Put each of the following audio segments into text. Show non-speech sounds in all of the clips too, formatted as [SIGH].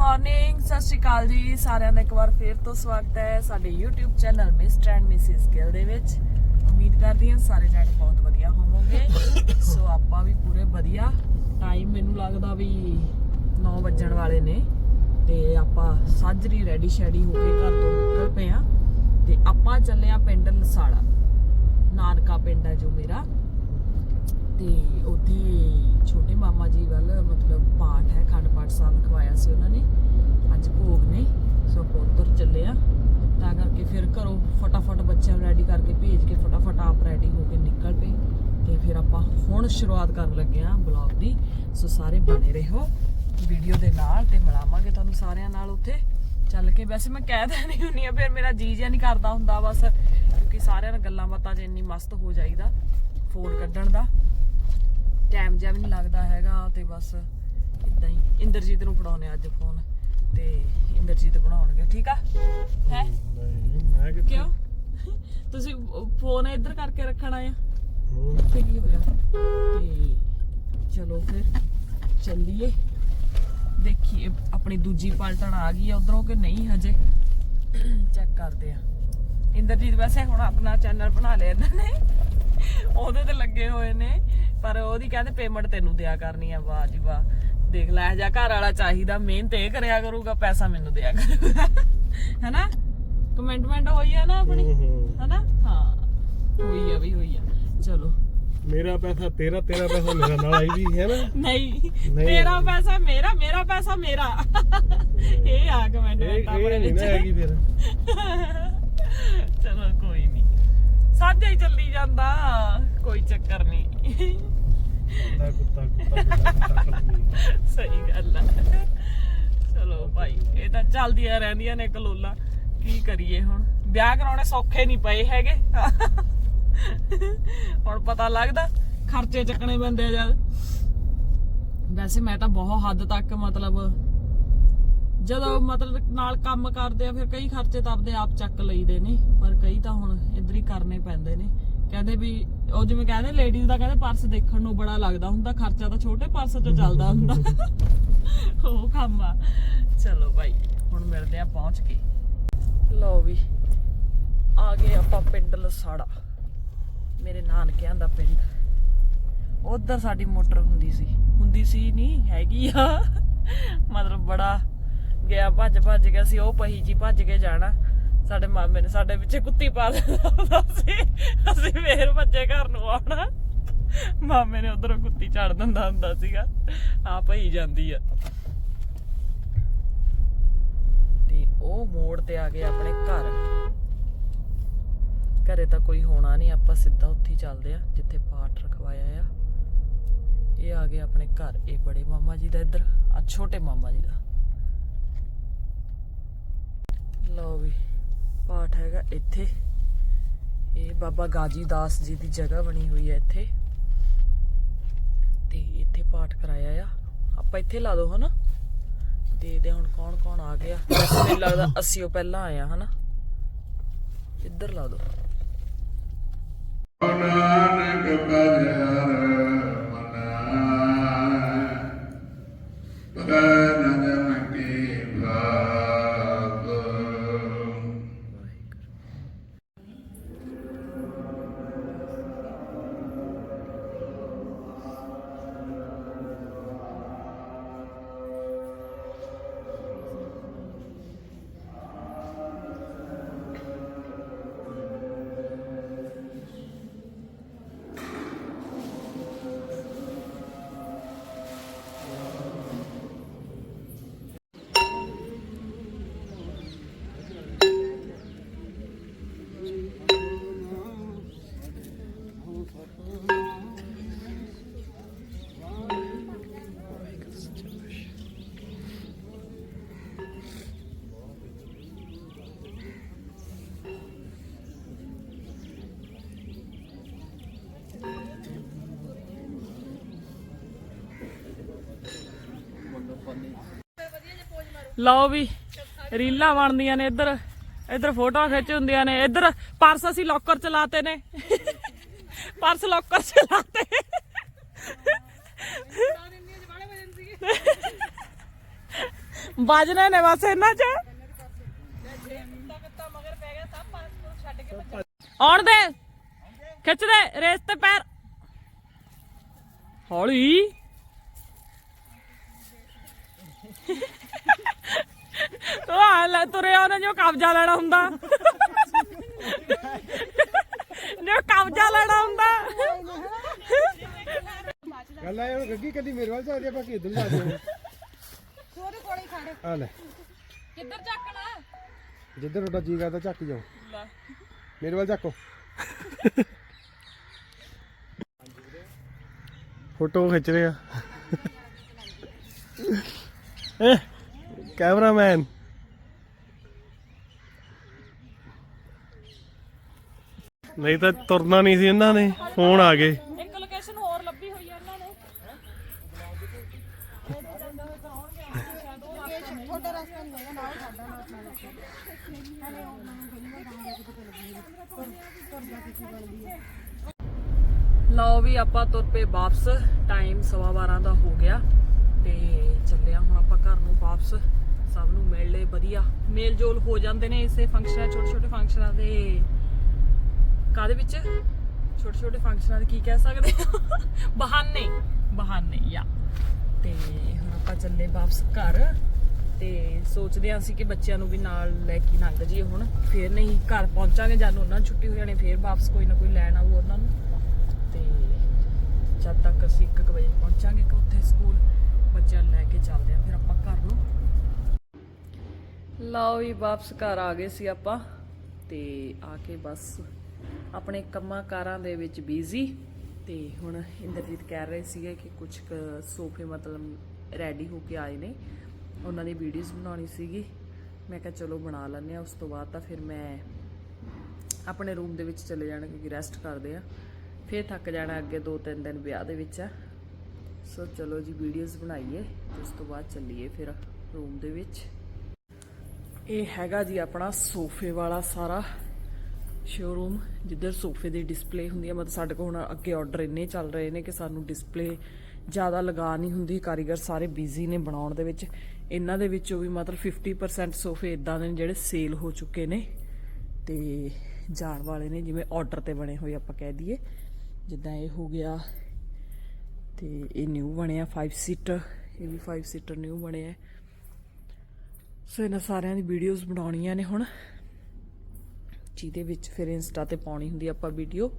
Morning ਸਤਿ ਸ਼੍ਰੀ ਅਕਾਲ ਜੀ। ਸਾਰਿਆਂ ਦਾ ਇੱਕ ਵਾਰ ਫੇਰ ਤੋਂ ਸਵਾਗਤ ਹੈ ਸਾਡੇ YouTube channel mister and missus Gill ਦੇ ਵਿੱਚ। ਉਮੀਦ ਕਰਦੀ ਹਾਂ ਸਾਰੇ ਜਾਣੇ ਬਹੁਤ ਵਧੀਆ ਹੋਵੋਗੇ। ਸੋ ਆਪਾਂ ਵੀ ਪੂਰੇ ਵਧੀਆ। ਟਾਈਮ ਮੈਨੂੰ ਲੱਗਦਾ ਵੀ 9 ਵੱਜਣ ਵਾਲੇ ਨੇ। ਤੇ ਆਪਾਂ ਸਾਜਰੀ ਰੈਡੀ ਸ਼ੈਡੀ ਹੋ ਕੇ ਘਰ ਤੋਂ ਨਿਕਲ ਪਏ ਆ ਤੇ ਆਪਾਂ ਚੱਲੇ ਆ ਪਿੰਡ ਲਸਾੜਾ। ਨਾਨਕਾ ਪਿੰਡ ਹੈ ਜੋ ਮੇਰਾ। ਤੇ ਉੱਥੇ ਛੋਟੇ ਮਾਮਾ ਜੀ ਵੱਲ ਮਤਲਬ ਪਾਠ ਹੈ। ਸਾਹਿਬ ਖਵਾਇਆ ਸੀ ਉਹਨਾਂ ਨੇ। ਅੱਜ ਭੋਗ ਨੇ, ਸੋ ਆਪਾਂ ਉੱਧਰ ਚੱਲੇ ਆ। ਤਾਂ ਕਰਕੇ ਫਿਰ ਘਰੋਂ ਫਟਾਫਟ ਬੱਚਿਆਂ ਨੂੰ ਰੈਡੀ ਕਰਕੇ ਭੇਜ ਕੇ ਫਟਾਫਟ ਆਪ ਰੈਡੀ ਹੋ ਕੇ ਨਿਕਲ ਪਏ। ਤੇ ਫਿਰ ਆਪਾਂ ਹੁਣ ਸ਼ੁਰੂਆਤ ਕਰਨ ਲੱਗੇ ਆ ਬਲੌਗ ਦੀ। ਸੋ ਸਾਰੇ ਬਣੇ ਰਹੋ ਵੀਡੀਓ ਦੇ ਨਾਲ ਤੇ ਮਿਲਾਵਾਂਗੇ ਤੁਹਾਨੂੰ ਸਾਰਿਆਂ ਨਾਲ ਉੱਥੇ। ਚੱਲ ਕੇ ਵੈਸੇ ਮੈਂ ਕਹਿ ਦੇਣੀ ਹੁੰਨੀ ਆ, ਫਿਰ ਮੇਰਾ ਜੀ ਜਿਆ ਨਹੀਂ ਕਰਦਾ ਹੁੰਦਾ ਬਸ, ਕਿਉਂਕਿ ਸਾਰਿਆਂ ਨਾਲ ਗੱਲਾਂ ਬਾਤਾਂ 'ਚ ਇੰਨੀ ਮਸਤ ਹੋ ਜਾਈਦਾ ਫੋਨ ਕੱਢਣ ਦਾ। ਟਾਈਮ ਜਿਹਾ ਵੀ ਨਹੀਂ ਲੱਗਦਾ ਹੈਗਾ ਤੇ ਬਸ ਇਦਾਂ ਹੀ। ਇੰਦਰਜੀਤ ਨੂੰ ਫੜਾਉਣੇ ਅੱਜ ਫੋਨ ਤੇ ਇੰਦਰਜੀਤ ਬਣਾਉਣਗੇ ਠੀਕ ਆ? ਹੈ? ਨਹੀਂ ਮੈਂ ਕਿ ਕਿਉਂ? [LAUGHS] ਤੁਸੀਂ ਫੋਨ ਇੱਧਰ ਕਰਕੇ ਰੱਖਣਾ ਆ। ਤੇ ਕੀ ਹੋਇਆ? ਤੇ ਚਲੋ ਫਿਰ ਚੱਲੀਏ। ਦੇਖੀਏ ਆਪਣੀ ਦੂਜੀ ਪਲਟਣ ਆ ਗਈ ਆ ਉਧਰੋਂ ਕਿ ਨਹੀਂ ਹਜੇ। ਚੈੱਕ ਕਰਦੇ ਆ। ਇੰਦਰਜੀਤ ਵੈਸੇ ਹੁਣ ਆਪਣਾ ਚੈਨਲ ਬਣਾ ਲਿਆ ਇਹਨਾਂ ਨੇ। ਉਹਦੇ ਤੇ ਲੱਗੇ ਹੋਏ ਨੇ ਪਰ ਉਹਦੀ ਕਹਿੰਦੇ ਪੇਮੈਂਟ ਤੈਨੂੰ ਦਿਆ ਕਰਨੀ ਆ ਵਾਹ ਜੀ ਵਾਹ। ਦੇਖ ਲੈ ਜਾ ਘਰ ਵਾਲਾ ਚਾਹੀਦਾ ਮਿਹਨਤ ਇਹ ਕਰਿਆ ਕਰੂਗਾ ਪੈਸਾ ਮੈਨੂੰ ਦਿਆ ਕਰੂਗਾ। ਹੈਨਾ? ਕਮੈਂਟਮੈਂਟ ਹੋਈ ਆ ਨਾ ਆਪਣੀ? ਹੈਨਾ? ਹਾਂ। ਹੋਈ ਆ ਵੀ ਹੋਈ ਆ। ਚਲੋ। ਮੇਰਾ ਪੈਸਾ ਤੇਰਾ ਤੇਰਾ ਪੈਸਾ ਮੇਰਾ ਨਾਲ ਆਈ ਵੀ ਹੈ ਨਾ? ਨਹੀਂ। ਤੇਰਾ ਪੈਸਾ ਮੇਰਾ ਮੇਰਾ ਪੈਸਾ ਮੇਰਾ। ਇਹ ਆ ਕਮੈਂਟ ਇਹ ਆਪਣੇ ਵਿੱਚ। ਹੈਗੀ ਫਿਰ। ਚਲੋ ਕੋਈ ਨਹੀਂ। ਸਾਜਾ ਹੀ ਚੱਲੀ ਜਾਂਦਾ। ਕੋਈ ਚੱਕਰ ਨਹੀਂ। ਕੁੱਤਾ ਕੁੱਤਾ ਕੁੱਤਾ ਕੁੱਤਾ ਸਹੀ ਗੱਲ ਆ। ਚਲੋ ਭਾਈ, ਇਹ ਤਾਂ ਚੱਲਦੀਆਂ ਰਹਿੰਦੀਆਂ ਨੇ ਕਲੋਲਾ। ਕੀ ਕਰੀਏ ਹੁਣ? ਵਿਆਹ ਕਰਾਉਣੇ ਸੌਖੇ ਨਹੀਂ ਪਏ ਹੈਗੇ। ਹੁਣ ਪਤਾ ਲੱਗਦਾ, ਖਰਚੇ ਚੱਕਣੇ ਪੈਂਦੇ ਆ ਜਦ। ਵੈਸੇ ਮੈਂ ਤਾਂ ਬਹੁਤ ਹੱਦ ਤੱਕ ਮਤਲਬ, ਜਦੋਂ ਮਤਲਬ ਨਾਲ ਕੰਮ ਕਰਦੇ ਆ, ਫਿਰ ਕਈ ਖਰਚੇ ਤਾਂ ਆਪਦੇ ਆਪ ਚੱਕ ਲਈਦੇ ਨੇ। ਪਰ ਕਈ ਤਾਂ ਹੁਣ ਇਧਰ ਹੀ ਕਰਨੇ ਪੈਂਦੇ ਨੇ। ਕਹਿੰਦੇ ਵੀ ਉਹ ਜਿਵੇਂ ਕਹਿੰਦੇ ਲੇਡੀਜ਼ ਦਾ ਕਹਿੰਦੇ ਪਰਸ ਦੇਖਣ ਨੂੰ ਬੜਾ ਲੱਗਦਾ ਹੁੰਦਾ, ਖਰਚਾ ਤਾਂ ਛੋਟੇ ਪਰਸ 'ਚ ਚੱਲਦਾ ਹੁੰਦਾ। ਉਹ ਕੰਮ ਆ। ਚਲੋ ਭਾਈ, ਹੁਣ ਮਿਲਦੇ ਆ, ਪਹੁੰਚ ਕੇ ਲਓ ਵੀ, ਆ ਗਏ ਆਪਾਂ ਪਿੰਡ ਲਸਾੜਾ। ਮੇਰੇ ਨਾਨਕਿਆਂ ਦਾ ਪਿੰਡ। ਉਧਰ ਸਾਡੀ ਮੋਟਰ ਹੁੰਦੀ ਸੀ। ਹੁੰਦੀ ਸੀ ਨਹੀਂ, ਹੈਗੀ ਆ। ਮਤਲਬ ਬੜਾ ਗਿਆ ਭੱਜ ਭੱਜ ਕੇ ਅਸੀਂ ਉਹ ਪਹੀ ਜੀ ਭੱਜ ਕੇ ਜਾਣਾ। ਸਾਡੇ ਮਾਮੇ ਨੇ ਸਾਡੇ ਪਿੱਛੇ ਕੁੱਤੀ ਪਾ ਦਿੰਦਾ ਸੀ। ਅਸੀਂ ਫੇਰ ਭੱਜੇ ਘਰ ਨੂੰ ਆਉਣਾ। ਮਾਮੇ ਨੇ ਉਧਰੋਂ ਕੁੱਤੀ ਛੱਡ ਦਿੰਦਾ ਹੁੰਦਾ ਸੀਗਾ। ਆ ਪਈ ਜਾਂਦੀ ਆ। ਤੇ ਉਹ ਮੋੜ ਤੇ ਆ ਗਏ ਆਪਣੇ ਘਰ। ਘਰੇ ਤਾਂ ਕੋਈ ਹੋਣਾ ਨਹੀਂ, ਆਪਾਂ ਸਿੱਧਾ ਉੱਥੇ ਚੱਲਦੇ ਆ, ਜਿੱਥੇ ਪਾਠ ਰਖਵਾਇਆ ਆ। ਇਹ ਆ ਗਏ ਆਪਣੇ ਘਰ। ਇਹ ਬੜੇ ਮਾਮਾ ਜੀ ਦਾ ਇੱਧਰ ਆ ਛੋਟੇ ਮਾਮਾ ਜੀ ਦਾ। ਲਓ ਵੀ। ਪਾਠ ਹੈਗਾ ਇੱਥੇ। ਇਹ ਬਾਬਾ ਗਾਜੀ ਦਾਸ ਜੀ ਦੀ ਜਗ੍ਹਾ ਬਣੀ ਹੋਈ ਹੈ ਇੱਥੇ। ਤੇ ਇੱਥੇ ਪਾਠ ਕਰਾਇਆ ਆ। ਆਪਾਂ ਇੱਥੇ ਲਾ ਦੋ, ਹਨਾ? ਦੇਖਦੇ ਹਾਂ ਹੁਣ ਕੌਣ ਕੌਣ ਆ ਗਿਆ। ਮੈਨੂੰ ਲੱਗਦਾ ਅਸੀਂ ਉਹ ਪਹਿਲਾਂ ਆਇਆ ਹਨਾ? ਇੱਧਰ ਲਾ ਦੋ। ਨਾਨਕ ਬਜਰ ਮਨਾਇ ਪਰਨ ਜਨ ਲਓ ਵੀ, ਰੀਲਾਂ ਬਣਦੀਆਂ ਨੇ ਇੱਧਰ ਇੱਧਰ ਫੋਟੋਆਂ ਖਿੱਚ ਹੁੰਦੀਆਂ ਨੇ, ਇੱਧਰ ਪਰਸ ਅਸੀਂ ਲੋਕਰ ਚ ਲਾਤੇ ਨੇ। ਪਰਸ ਲੋਕਰ ਚ ਲਾਤੇ ਬਾਜਨੇ ਨੇ ਬਸ ਇਹਨਾਂ ਚ। ਆਉਣ ਦੇ। ਖਿੱਚ ਦੇ, ਰੇਸ ਤੇ ਪੈਰ। ਹੌਲੀ। ਤੂੰ ਆ ਲੈ ਤੁਰਿਆ ਉਹਨੇ ਜੋ ਕਬਜ਼ਾ ਲੈਣਾ ਹੁੰਦਾ। ਜੋ ਕਬਜ਼ਾ ਲੈਣਾ ਹੁੰਦਾ। ਗੱਲ ਆਏ ਹੁਣ ਗੱਗੀ ਕੱਲੀ ਮੇਰੇ ਵੱਲ ਚੱਲਦੀ ਆ ਬਾਕੀ ਇਧਰ ਜਾ ਜਾਓ ਸੋਰੇ ਕੋਲੇ ਖੜੇ। ਆ ਲੈ। ਕਿੱਧਰ ਚੱਕਣਾ ਜਿੱਧਰ ਤੁਹਾਡਾ ਜੀ ਕਰਦਾ ਚੱਕ ਜਾਓ। ਮੇਰੇ ਵੱਲ ਚੱਕੋ। ਫੋਟੋ ਖਿੱਚ ਰਿਹਾ ਏ Eh, ਕੈਮਰਾਮੈਨ ਨਹੀਂ ਤਾਂ ਤੁਰਨਾ ਨਹੀਂ ਸੀ ਇਹਨਾਂ ਨੇ, ਫੋਨ ਆ ਗਏ। ਇੱਕ ਲੋਕੇਸ਼ਨ ਹੋਰ ਲੱਭੀ ਹੋਈ ਹੈ ਇਹਨਾਂ ਨੇ। ਲਓ ਵੀ ਆਪਾਂ ਤੁਰ ਪਏ ਵਾਪਸ ਟਾਈਮ 12:30 ਦਾ ਹੋ ਗਿਆ ਤੇ ਚੱਲਿਆ ਹੁਣ ਆਪਾਂ ਘਰ ਨੂੰ ਵਾਪਸ। ਸਭ ਨੂੰ ਮਿਲ ਲਏ, ਵਧੀਆ। ਮੇਲ ਜੋਲ ਹੋ ਜਾਂਦੇ ਨੇ ਇਸੇ ਫੰਕਸ਼ਨਾਂ ਛੋਟੇ ਛੋਟੇ ਫੰਕਸ਼ਨਾਂ ਦੇ। ਕਾਦੇ ਵਿੱਚ? ਛੋਟੇ ਛੋਟੇ ਫੰਕਸ਼ਨਾਂ ਦੇ ਕੀ ਕਹਿ ਸਕਦੇ ਬਹਾਨੇ। ਬਹਾਨੇ, ਯਾ। ਤੇ ਹੁਣ ਆਪਾਂ ਚੱਲੇ ਵਾਪਸ ਘਰ। ਤੇ ਸੋਚਦੇ ਹਾਂ ਅਸੀਂ ਕਿ ਬੱਚਿਆਂ ਨੂੰ ਵੀ ਨਾਲ ਲੈ ਕੇ ਲੰਘ ਜਾਈਏ ਹੁਣ। ਫੇਰ ਨਹੀਂ, ਘਰ ਪਹੁੰਚਾਂਗੇ, ਜਦ ਉਹਨਾਂ ਨੂੰ ਛੁੱਟੀ ਹੋ ਜਾਣੀ, ਫੇਰ ਵਾਪਸ ਕੋਈ ਨਾ ਕੋਈ ਲੈਣ ਆਊ ਉਹਨਾਂ ਨੂੰ। ਤੇ ਜਦ ਤੱਕ ਅਸੀਂ 1 ਵਜੇ ਪਹੁੰਚਾਂਗੇ ਕਿ ਉੱਥੇ ਸਕੂਲ ਬੱਚਿਆਂ ਨੂੰ ਲੈ ਕੇ ਚੱਲਦੇ ਆਂ ਫਿਰ ਆਪਾਂ ਘਰ ਨੂੰ। ਲਓ ਜੀ, ਵਾਪਸ ਘਰ ਆ ਗਏ ਸੀ ਆਪਾਂ ਤੇ ਆ ਕੇ ਬਸ ਆਪਣੇ ਕੰਮਾਂ ਕਾਰਾਂ ਦੇ ਵਿੱਚ ਬਿਜ਼ੀ ਤੇ ਹੁਣ ਇੰਦਰਜੀਤ ਕਹਿ ਰਹੇ ਸੀਗੇ ਕਿ ਕੁਝ ਸੋਫੇ ਮਤਲਬ ਰੈਡੀ ਹੋ ਕੇ ਆਏ ਨੇ। ਉਹਨਾਂ ਦੀ ਵੀਡੀਓਜ਼ ਬਣਾਉਣੀ ਸੀਗੀ। ਮੈਂ ਕਿਹਾ ਚਲੋ ਬਣਾ ਲੈਂਦੇ ਆ ਉਸ ਤੋਂ ਬਾਅਦ ਤਾਂ ਫਿਰ ਮੈਂ ਆਪਣੇ ਰੂਮ ਦੇ ਵਿੱਚ ਚਲੇ ਜਾਣਾ ਕਿਉਂਕਿ ਰੈਸਟ ਕਰਦੇ ਆ ਫਿਰ ਥੱਕ ਜਾਣਾ ਅੱਗੇ 2-3 ਦਿਨ ਵਿਆਹ ਦੇ ਵਿੱਚ ਆ। ਸੋ ਚਲੋ ਜੀ ਵੀਡੀਓਜ਼ ਬਣਾਈਏ ਉਸ ਤੋਂ ਬਾਅਦ ਚੱਲੀਏ ਫਿਰ ਰੂਮ ਦੇ ਵਿੱਚ। ਇਹ ਹੈਗਾ ਜੀ ਆਪਣਾ ਸੋਫੇ ਵਾਲਾ ਸਾਰਾ ਸ਼ੋਰੂਮ ਜਿੱਧਰ ਸੋਫੇ ਦੀ ਡਿਸਪਲੇ ਹੁੰਦੀ ਹੈ ਮਤਲਬ ਸਾਡੇ ਕੋਲ ਹੁਣ ਅੱਗੇ ਆਰਡਰ ਇੰਨੇ ਚੱਲ ਰਹੇ ਨੇ ਕਿ ਸਾਨੂੰ ਡਿਸਪਲੇ ਜ਼ਿਆਦਾ ਲਗਾ ਨਹੀਂ ਹੁੰਦੀ। ਕਾਰੀਗਰ ਸਾਰੇ ਬਿਜ਼ੀ ਨੇ ਬਣਾਉਣ ਦੇ ਵਿੱਚ। ਇਹਨਾਂ ਦੇ ਵਿੱਚੋਂ ਵੀ ਮਤਲਬ 50% ਸੋਫੇ ਇਦਾਂ ਦੇ ਨੇ ਜਿਹੜੇ ਸੇਲ ਹੋ ਚੁੱਕੇ ਨੇ ਤੇ ਜਾਣ ਵਾਲੇ ਨੇ, ਜਿਵੇਂ ਆਰਡਰ ਤੇ ਬਣੇ ਹੋਏ ਆਪਾਂ ਕਹਿ ਦਈਏ। ਜਿੱਦਾਂ ਇਹ ਹੋ ਗਿਆ ਤੇ ਇਹ ਨਿਊ ਬਣਿਆ 5 ਸੀਟਰ ਇਹ ਵੀ 5 ਸੀਟਰ ਨਿਊ ਬਣਿਆ ਸੋ ਇਹਨਾਂ ਸਾਰਿਆਂ ਦੀ ਵੀਡੀਓਜ਼ ਬਣਾਉਣੀਆਂ ਨੇ ਹੁਣ। ਜਿਹਦੇ ਵਿੱਚ ਫਿਰ ਇੰਸਟਾ ਤੇ ਪਾਉਣੀ ਹੁੰਦੀ ਆਪਾਂ ਵੀਡੀਓ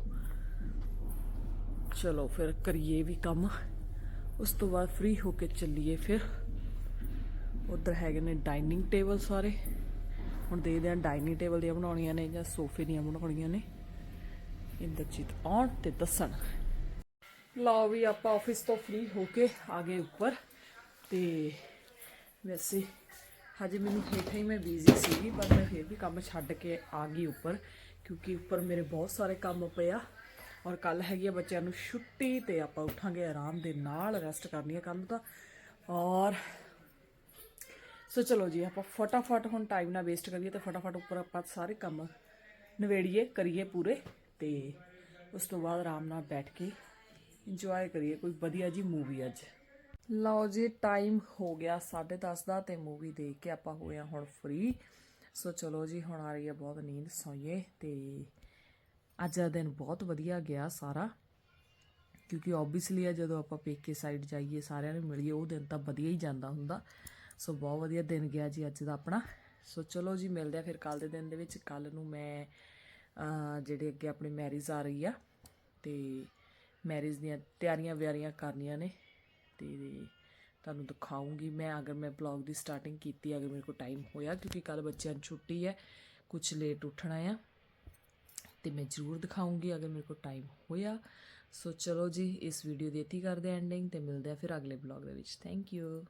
ਚਲੋ ਫਿਰ ਕਰੀਏ ਵੀ ਕੰਮ। ਉਸ ਤੋਂ ਬਾਅਦ ਫ੍ਰੀ ਹੋ ਕੇ ਚੱਲੀਏ ਫਿਰ। ਉਧਰ ਹੈਗੇ ਨੇ ਡਾਈਨਿੰਗ ਟੇਬਲ ਸਾਰੇ। ਹੁਣ ਦੇਖਦੇ ਹਾਂ ਡਾਈਨਿੰਗ ਟੇਬਲ ਦੀਆਂ ਬਣਾਉਣੀਆਂ ਨੇ ਜਾਂ ਸੋਫੇ ਦੀਆਂ ਬਣਾਉਣੀਆਂ ਨੇ। ਇੰਦਰਜੀਤ ਆਉਣ ਤੇ ਦੱਸਣ। ਲਓ ਵੀ ਆਪਾਂ ਆਫਿਸ ਤੋਂ ਫ੍ਰੀ ਹੋ ਕੇ ਆ ਗਏ ਉੱਪਰ ਤੇ ਵੈਸੇ ਹਜੇ ਮੈਨੂੰ ਹੇਠਾਂ ਹੀ ਮੈਂ ਬਿਜ਼ੀ ਸੀਗੀ, ਪਰ ਮੈਂ ਫਿਰ ਵੀ ਕੰਮ ਛੱਡ ਕੇ ਆ ਗਈ ਉੱਪਰ, ਕਿਉਂਕਿ ਉੱਪਰ ਮੇਰੇ ਬਹੁਤ ਸਾਰੇ ਕੰਮ ਪਏ ਆ ਔਰ ਕੱਲ ਹੈਗੀ ਆ ਬੱਚਿਆਂ ਨੂੰ ਛੁੱਟੀ ਤੇ ਆਪਾਂ ਉੱਠਾਂਗੇ ਆਰਾਮ ਦੇ ਨਾਲ ਰੈਸਟ ਕਰਨੀ ਹੈ ਕੱਲ ਤਾਂ ਔਰ ਸੋ ਚਲੋ ਜੀ, ਆਪਾਂ ਫਟਾਫਟ ਹੁਣ ਟਾਈਮ ਨਾ ਵੇਸਟ ਕਰੀਏ ਤੇ ਫਟਾਫਟ ਉੱਪਰ ਆਪਾਂ ਸਾਰੇ ਕੰਮ ਨਵੇੜੀਏ ਕਰੀਏ ਪੂਰੇ ਤੇ ਉਸ ਤੋਂ ਬਾਅਦ ਆਰਾਮ ਨਾਲ ਬੈਠ ਕੇ ਇੰਜੋਏ ਕਰੀਏ ਕੋਈ ਵਧੀਆ ਜੀ ਮੂਵੀ ਅੱਜ। ਲਓ ਜੀ ਟਾਈਮ ਹੋ ਗਿਆ 10:30 ਦਾ ਤੇ ਮੂਵੀ ਦੇਖ ਕੇ ਆਪਾਂ ਹੋਏ ਆ ਹੁਣ ਫ੍ਰੀ ਸੋ ਚਲੋ ਜੀ, ਹੁਣ ਆ ਰਹੀ ਹੈ ਬਹੁਤ ਨੀਂਦ ਸੋਈਏ ਤੇ ਅੱਜ ਦਾ ਦਿਨ ਬਹੁਤ ਵਧੀਆ ਗਿਆ ਸਾਰਾ। ਕਿਉਂਕਿ ਆਬਵੀਅਸਲੀ ਆ ਜਦੋਂ ਆਪਾਂ ਪੇਕੇ ਸਾਈਡ ਜਾਈਏ, ਸਾਰਿਆਂ ਨੂੰ ਮਿਲੀਏ, ਉਹ ਦਿਨ ਤਾਂ ਵਧੀਆ ਹੀ ਜਾਂਦਾ ਹੁੰਦਾ। ਸੋ ਬਹੁਤ ਵਧੀਆ ਦਿਨ ਗਿਆ ਜੀ ਅੱਜ ਦਾ ਆਪਣਾ। ਸੋ ਚਲੋ ਜੀ, ਮਿਲਦੇ ਆ ਫਿਰ ਕੱਲ ਦੇ ਦਿਨ ਦੇ ਵਿੱਚ। ਕੱਲ ਨੂੰ ਮੈਂ ਜਿਹੜੇ ਅੱਗੇ ਆਪਣੀ ਮੈਰਿਜ ਆ ਰਹੀ ਆ, ਤੇ ਮੈਰਿਜ ਦੀਆਂ ਤਿਆਰੀਆਂ ਵਿਆਰੀਆਂ ਕਰਨੀਆਂ ਨੇ ਤੇ ਤੁਹਾਨੂੰ ਦਿਖਾਉਂਗੀ ਮੈਂ ਅਗਰ ਮੈਂ ਬਲੌਗ ਦੀ ਸਟਾਰਟਿੰਗ ਕੀਤੀ, ਅਗਰ ਮੇਰੇ ਕੋਲ ਟਾਈਮ ਹੋਇਆ, ਕਿਉਂਕਿ ਕੱਲ ਬੱਚਿਆਂ ਨੂੰ ਛੁੱਟੀ ਹੈ ਕੁਝ ਲੇਟ ਉੱਠਣਾ ਆ, ਤੇ ਮੈਂ ਜ਼ਰੂਰ ਦਿਖਾਉਂਗੀ ਅਗਰ ਮੇਰੇ ਕੋਲ ਟਾਈਮ ਹੋਇਆ। ਸੋ ਚਲੋ ਜੀ, ਇਸ ਵੀਡੀਓ ਦੀ ਇੱਥੇ ਕਰਦੇ ਐਂਡਿੰਗ ਤੇ ਮਿਲਦੇ ਆ ਫਿਰ ਅਗਲੇ ਬਲੌਗ ਦੇ ਵਿੱਚ। Thank you